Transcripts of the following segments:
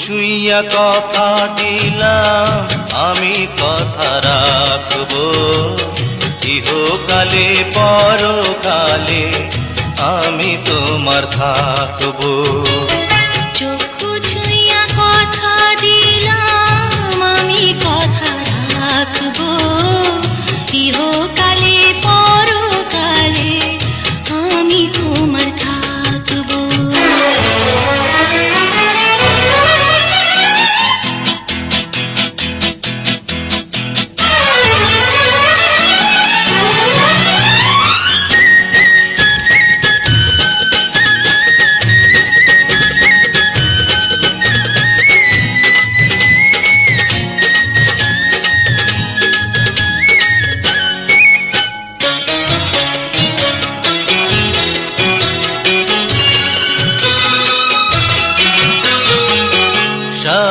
ছুঁইয়া কথা দিলাম আমি কথা রাখব। ইহকালে পরকালে আমি তোমার থাকব।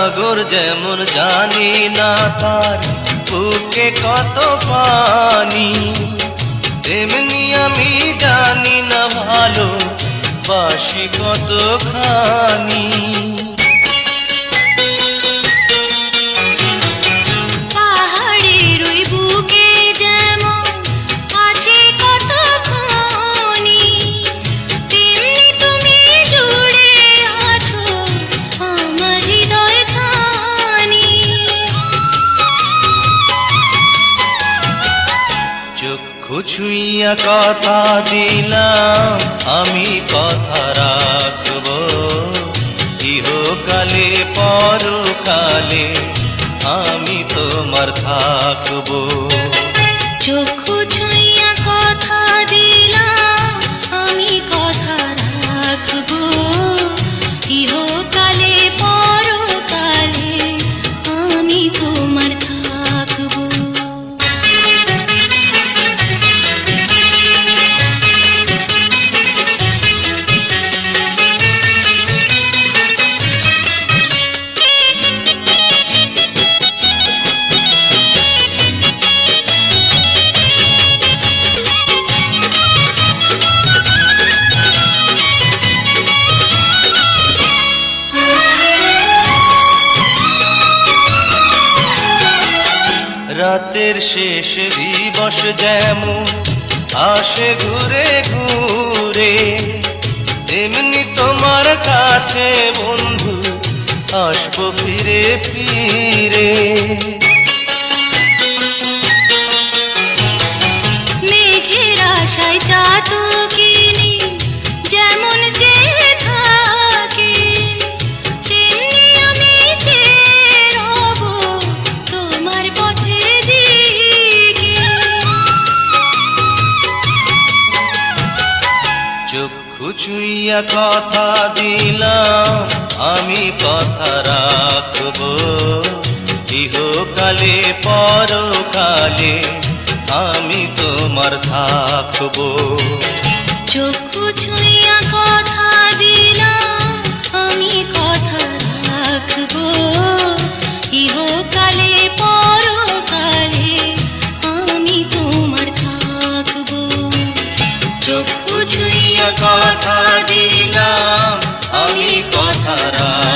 সাগর যেমন জানি না তার, বুকে কত পানি। তেমনি আমি জানি না ভালো বাসি কত খানি ছুঁইয়া কথা দিলাম আমি কথা রাখব। ইহকালে পরকালে আমি তোমার থাকব। চক্ষু ছুঁইয়া রাতের শেষ দিবস যেমন আসে ঘুরে ঘুরে তেমনি তোমার কাছে বন্ধু আসব ফিরে ফিরে। চক্ষু ছুঁইয়া কথা দিলাম, আমি কথা রাখব। ইহকালে, পরকালে আমি তোমার থাকব। চক্ষু ছুঁইয়া কথা দিলাম, আমি কথা রাখব। কথা দিলাম আমি কথা রাখব